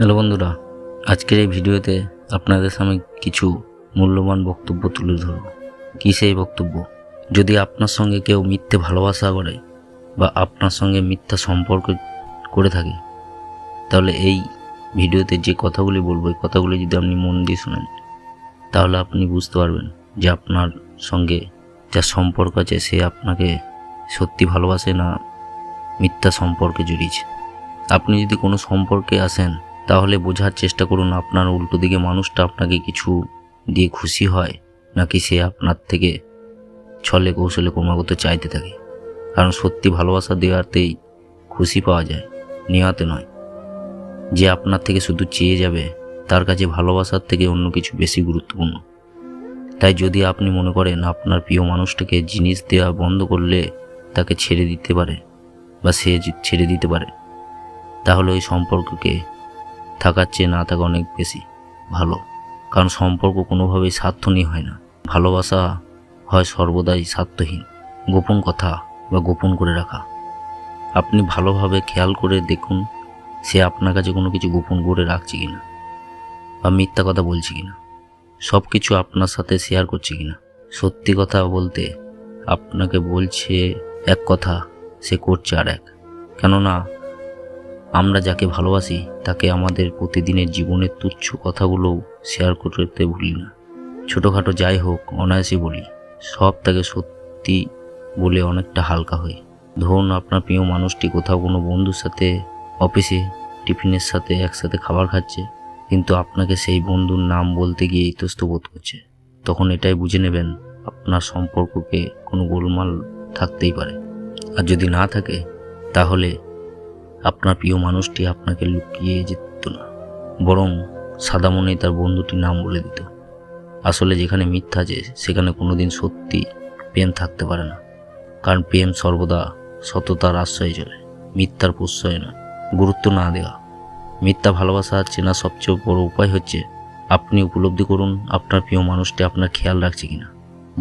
Hello বন্ধুরা, আজকের এই ভিডিওতে আপনাদের সামনে কিছু মূল্যবান বক্তব্য তুলে ধরব। কী সেই বক্তব্য? যদি আপনার সঙ্গে কেউ মিথ্যে ভালোবাসা করে বা আপনার সঙ্গে মিথ্যা সম্পর্ক করে থাকে, তাহলে এই ভিডিওতে যে কথাগুলি বলব, এই কথাগুলি যদি আপনি মন দিয়ে শোনেন, তাহলে আপনি বুঝতে পারবেন যে আপনার সঙ্গে যা সম্পর্ক আছে, সে আপনাকে সত্যি ভালোবাসে না মিথ্যা সম্পর্কে জড়িয়েছে। আপনি যদি কোনো সম্পর্কে আসেন তাহলে বোঝার চেষ্টা করুন আপনার উল্টো দিকে মানুষটা আপনাকে কিছু দিয়ে খুশি হয়, নাকি সে আপনার থেকে ছলে কৌশলে ক্রমাগত চাইতে থাকে? কারণ সত্যি ভালোবাসা দেওয়াতেই খুশি পাওয়া যায় নেওয়াতে নয়। যে আপনার থেকে শুধু চেয়ে যাবে, তার কাছে ভালোবাসার থেকে অন্য কিছু বেশি গুরুত্বপূর্ণ। তাই যদি আপনি মনে করেন আপনার প্রিয় মানুষটাকে জিনিস দেওয়া বন্ধ করলে তাকে ছেড়ে দিতে পারে, বা সে ছেড়ে দিতে পারে, তাহলে ওই সম্পর্ককে থাকার চেয়ে না থাকা অনেক বেশি ভালো। কারণ সম্পর্ক কোনোভাবেই স্বার্থ নিয়ে হয় না। ভালোবাসা হয় সর্বদাই স্বার্থহীন। গোপন কথা বা গোপন করে রাখা। আপনি ভালোভাবে খেয়াল করে দেখুন সে আপনার কাছে কোনো কিছু গোপন করে রাখছে কি না বা মিথ্যা কথা বলছে কি না সব কিছু আপনার সাথে শেয়ার করছে কি না সত্যি কথা বলতে আপনাকে বলছে এক কথা, সে করছে আর এক। কেননা আমরা যাকে ভালোবাসি, তাকে আমাদের প্রতিদিনের জীবনের তুচ্ছ কথাগুলোও শেয়ার করতে ভুলি না। ছোটোখাটো যাই হোক, অনায়াসে বলি, সব তাকে সত্যি বলে অনেকটা হালকা হয়। ধরুন আপনার প্রিয় মানুষটি কোথাও কোনো বন্ধুর সাথে, অফিসে, টিফিনের সাথে একসাথে খাবার খাচ্ছে, কিন্তু আপনাকে সেই বন্ধুর নাম বলতে গিয়ে ইতস্ত বোধ করছে। তখন এটাই বুঝে নেবেন আপনার সম্পর্ককে কোনো গোলমাল থাকতেই পারে। আর যদি না থাকে, তাহলে আপনার প্রিয় মানুষটি আপনাকে লুকিয়ে যেত না, বরং সাদা মনে তার বন্ধুটির নাম বলে দিত। আসলে যেখানে মিথ্যা আছে, সেখানে কোনোদিন সত্যি প্রেম থাকতে পারে না, কারণ প্রেম সর্বদা সততার আশ্রয়ে চলে, মিথ্যার প্রশ্রয় না গুরুত্ব না দেওয়া। মিথ্যা ভালোবাসা চেনা সবচেয়ে বড় উপায় হচ্ছে, আপনি উপলব্ধি করুন আপনার প্রিয় মানুষটি আপনার খেয়াল রাখছে কিনা।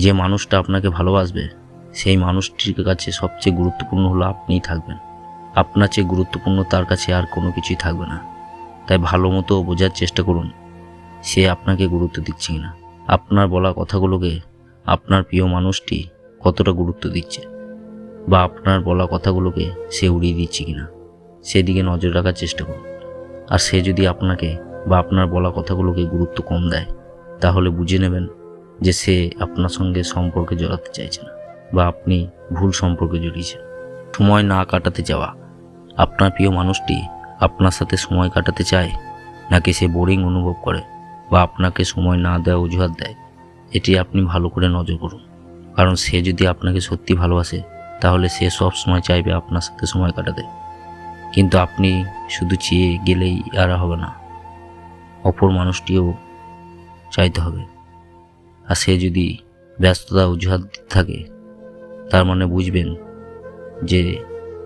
যে মানুষটা আপনাকে ভালোবাসবে, সেই মানুষটির কাছে সবচেয়ে গুরুত্বপূর্ণ হলো আপনিই থাকবেন। আপনার চেয়ে গুরুত্বপূর্ণ তার কাছে আর কোনো কিছুই থাকবে না। তাই ভালো মতো বোঝার চেষ্টা করুন। সে আপনাকে গুরুত্ব দিচ্ছে কিনা। আপনার বলা কথাগুলোকে আপনার প্রিয় মানুষটি কতটা গুরুত্ব দিচ্ছে? বা আপনার বলা কথাগুলোকে সে উড়িয়ে দিচ্ছে কিনা? সেদিকে নজর রাখার চেষ্টা করুন। আর সে যদি আপনাকে বা আপনার বলা কথাগুলোকে গুরুত্ব কম দেয়, তাহলে বুঝে নেবেন যে সে আপনার সঙ্গে সম্পর্কে জড়াতে চাইছে না, বা আপনি ভুল সম্পর্কে জড়িয়েছেন। সময় না কাটাতে যাওয়া। আপনার প্রিয় মানুষটি আপনার সাথে সময় কাটাতে চায়, নাকি সে বোরিং অনুভব করে বা আপনাকে সময় না দেওয়া অজুহাত দেয়? এটি আপনি ভালো করে নজর করুন। কারণ সে যদি আপনাকে সত্যি ভালোবাসে, তাহলে সে সব সময় চাইবে আপনার সাথে সময় কাটাতে। কিন্তু আপনি শুধু চেয়ে গেলেই আর হবে না। অপর মানুষটিও চাইতে হবে। আর সে যদি ব্যস্ততা অজুহাত থাকে, তার মানে বুঝবেন যে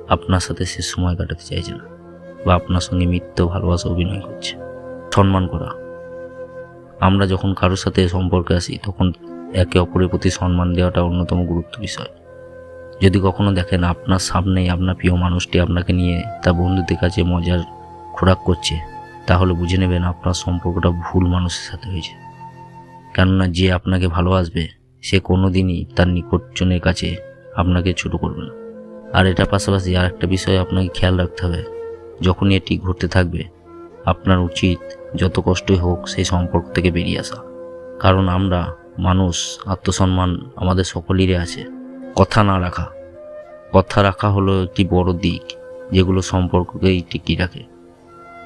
আপনার সাথে সে সময় কাটাতে চাইছে না বা আপনার সঙ্গে মিথ্য ভালোবাসা, অভিনয় করছে। সম্মান করা। আমরা যখন কারোর সাথে সম্পর্কে আসি তখন একে অপরের প্রতি সম্মান দেওয়াটা অন্যতম গুরুত্ব বিষয়। যদি কখনো দেখেন আপনার সামনেই আপনার প্রিয় মানুষটি আপনাকে নিয়ে তার বন্ধুদের কাছে মজার খোরাক করছে, তাহলে বুঝে নেবেন আপনার সম্পর্কটা ভুল মানুষের সাথে হয়েছে। কেননা যে আপনাকে ভালোবাসবে, সে কোনো দিনই তার নিকটজনের কাছে আপনাকে ছোট করবে না। আর এটা পাশাপাশি আর একটা বিষয় আপনাকে খেয়াল রাখতে হবে। যখনই এটি ঘটতে থাকবে, আপনার উচিত যত কষ্টই হোক সেই সম্পর্ক থেকে বেরিয়ে আসা। কারণ আমরা মানুষ, আত্মসম্মান আমাদের সকলেরই আছে। কথা না রাখা। কথা রাখা হলো একটি বড় দিক, যেগুলো সম্পর্ককেই টিকিয়ে রাখে।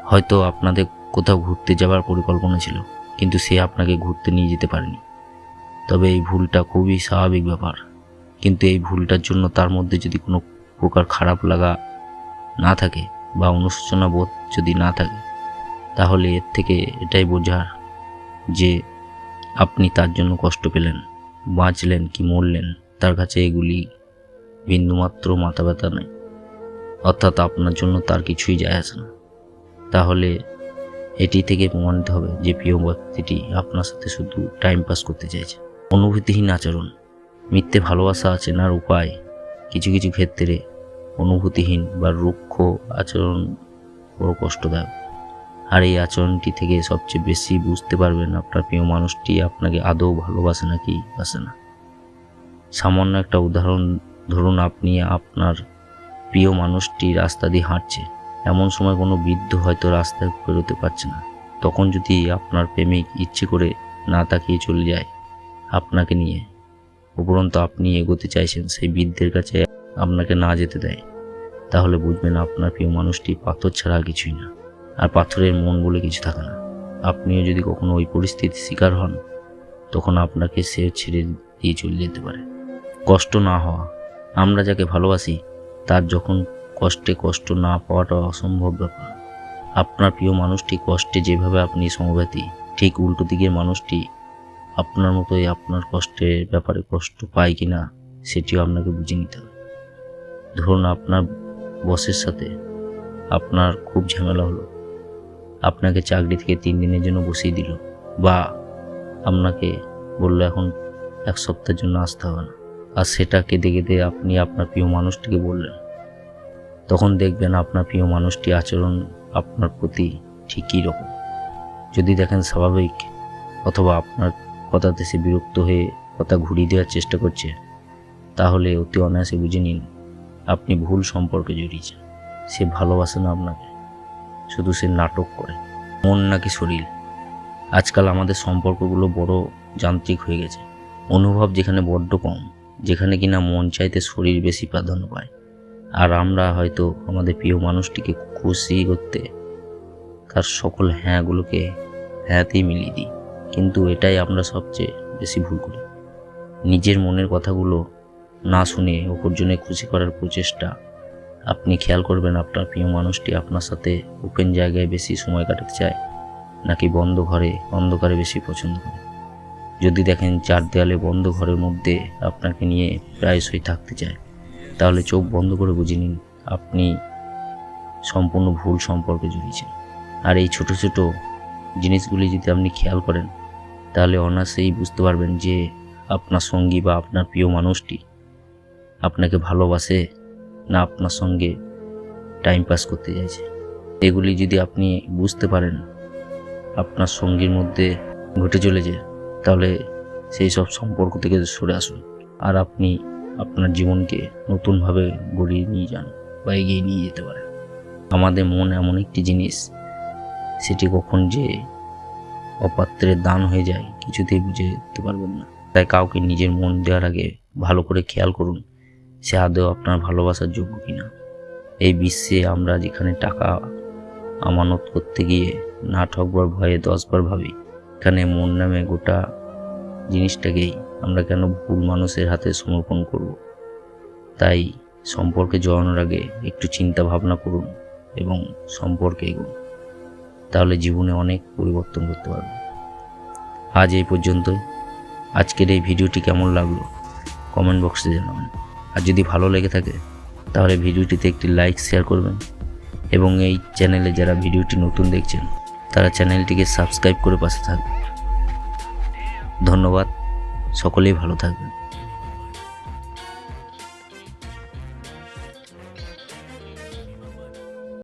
হয়তো আপনাদের কোথাও ঘুরতে যাওয়ার পরিকল্পনা ছিল, কিন্তু সে আপনাকে ঘুরতে নিয়ে যেতে পারেনি। তবে এই ভুলটা খুবই স্বাভাবিক ব্যাপার। কিন্তু এই ভুলটার জন্য তার মধ্যে যদি কোনো প্রকার খারাপ লাগা না থাকে বা অনুশোচনা বোধ যদি না থাকে, তাহলে এর থেকে এটাই বোঝার যে আপনি তার জন্য কষ্ট পেলেন, বাঁচলেন কি মরলেন, তার কাছে এগুলি বিন্দুমাত্র মাথা ব্যথা নেই। অর্থাৎ আপনার জন্য তার কিছুই যায় আসে না। তাহলে এটি থেকে প্রমাণিত হবে যে প্রিয় ব্যক্তিটি আপনার সাথে শুধু টাইম পাস করতে চাইছে। অনুভূতিহীন আচরণ, মিথ্যে ভালোবাসা আছে চেনার উপায় কিছু কিছু ক্ষেত্রে অনুভূতিহীন বা রুক্ষ আচরণ বড় কষ্টদায়ক। আর এই আচরণটি থেকে সবচেয়ে বেশি বুঝতে পারবেন আপনার প্রিয় মানুষটি আপনাকে আদৌ ভালোবাসে নাকি বাসে না। সামান্য একটা উদাহরণ ধরুন আপনি আপনার প্রিয় মানুষটি রাস্তা দিয়ে হাঁটছে। এমন সময় কোনো বৃদ্ধ হয়তো রাস্তায় বেরোতে পারছে না। তখন যদি আপনার প্রেমিক ইচ্ছে করে না তাকিয়ে চলে যায় আপনাকে নিয়ে উপরন্তু আপনি এগোতে চাইছেন, সেই বৃদ্ধের কাছে আপনাকে না যেতে দেয়। তাহলে বুঝবেন আপনার প্রিয় মানুষটি পাথর ছাড়া কিছুই না। আর পাথরের মন বলে কিছু থাকে না। আপনিও যদি কখনো ওই পরিস্থিতির শিকার হন, তখন আপনাকে সে ছেড়ে দিয়ে চলে যেতে পারে। কষ্ট না হওয়া। আমরা যাকে ভালোবাসি, তার যখন কষ্টে কষ্ট না পাওয়াটা অসম্ভব ব্যাপার। আপনার প্রিয় মানুষটি কষ্টে যেভাবে আপনি সমব্যথী ঠিক উল্টো দিকের মানুষটি আপনার মতোই আপনার কষ্টের ব্যাপারে কষ্ট পায় কি না সেটিও আপনাকে বুঝে নিতে হবে। ধরুন আপনার বসের সাথে আপনার খুব ঝামেলা হলো। আপনাকে চাকরি থেকে তিন দিনের জন্য বসিয়ে দিল বা আপনাকে বলল এখন এক সপ্তাহের জন্য আসতে হবে না। আর সেটা কেঁদে কেঁদে আপনি আপনার প্রিয় মানুষটিকে বললেন। তখন দেখবেন আপনার প্রিয় মানুষটি আচরণ আপনার প্রতি ঠিকই রকম। যদি দেখেন স্বাভাবিক, অথবা আপনার কথাতে সে বিরক্ত হয়ে কথা ঘুরিয়ে দেওয়ার চেষ্টা করছে, তাহলে অতি অনায়াসে বুঝে নিন আপনি ভুল সম্পর্কে জড়িয়েছেন। সে ভালোবাসে না আপনাকে, শুধু সে নাটক করে। মন নাকি শরীর? আজকাল আমাদের সম্পর্কগুলো বড় যান্ত্রিক হয়ে গেছে। অনুভব যেখানে বড্ড কম, যেখানে কিনা মন চাইতে শরীর বেশি প্রাধান্য পায়। আর আমরা হয়তো আমাদের প্রিয় মানুষটিকে খুশি করতে তার সকল হ্যাঁগুলোকে হ্যাঁতেই মিলিয়ে দিই। কিন্তু এটাই আমরা সবচেয়ে বেশি ভুল করি। নিজের মনের কথাগুলো না শুনে অপরজনে খুশি করার প্রচেষ্টা, আপনি খেয়াল করবেন আপনার প্রিয় মানুষটি আপনার সাথে ওপেন জায়গায় বেশি সময় কাটাতে চায়, নাকি বন্ধ ঘরে, অন্ধকারে বেশি পছন্দ করে। যদি দেখেন চার দেয়ালে বন্ধ ঘরের মধ্যে আপনাকে নিয়ে প্রায়শই থাকতে চায়, তাহলে চোখ বন্ধ করে বুঝে নিন, আপনি সম্পূর্ণ ভুল সম্পর্কে জড়িয়েছেন। আর এই ছোট ছোট জিনিসগুলি যদি আপনি খেয়াল করেন, তাহলে অনায়াসেই বুঝতে পারবেন যে আপনার সঙ্গী বা আপনার প্রিয় মানুষটি আপনাকে ভালোবাসে না আপনার সঙ্গে টাইম পাস করতে চাইছে। এগুলি যদি আপনি বুঝতে পারেন, আপনার সঙ্গীর মধ্যে ঘটে চলেছে, তাহলে সেই সব সম্পর্ক থেকে সরে আসুন আর আপনি আপনার জীবনকে নতুনভাবে গড়িয়ে নিয়ে যান বা এগিয়ে নিয়ে যেতে পারেন। আমাদের মন এমন একটি জিনিস সেটি কখন যে অপাত্রে দান হয়ে যায়, কিছুতেই বুঝে উঠতে পারবেন না। তাই কাউকে নিজের মন দেওয়ার আগে ভালো করে খেয়াল করুন, সে আদৌ আপনার ভালোবাসার যোগ্য কিনা। এই বিশ্বে আমরা যেখানে টাকা আমানত করতে গিয়ে না ঠকবার ভয়ে দশবার ভাবি, এখানে মন নামে গোটা জিনিসটাকেই আমরা কেন ভুল মানুষের হাতে সমর্পণ করব। তাই সম্পর্কে জড়ানোর আগে একটু চিন্তা ভাবনা করুন এবং সম্পর্কে এগুন। তাহলে জীবনে অনেক পরিবর্তন করতে পারবেন আজ এই পর্যন্তই। আজকের এই ভিডিওটি কেমন লাগল কমেন্ট বক্সে জানাবেন। আর যদি ভালো লেগে থাকে, তাহলে ভিডিওটিতে একটি লাইক, শেয়ার করবেন। এবং এই চ্যানেলে যারা ভিডিওটি নতুন দেখছেন, তারা চ্যানেলটিকে সাবস্ক্রাইব করে পাশে থাকবেন। ধন্যবাদ। সকলেই ভালো থাকবেন।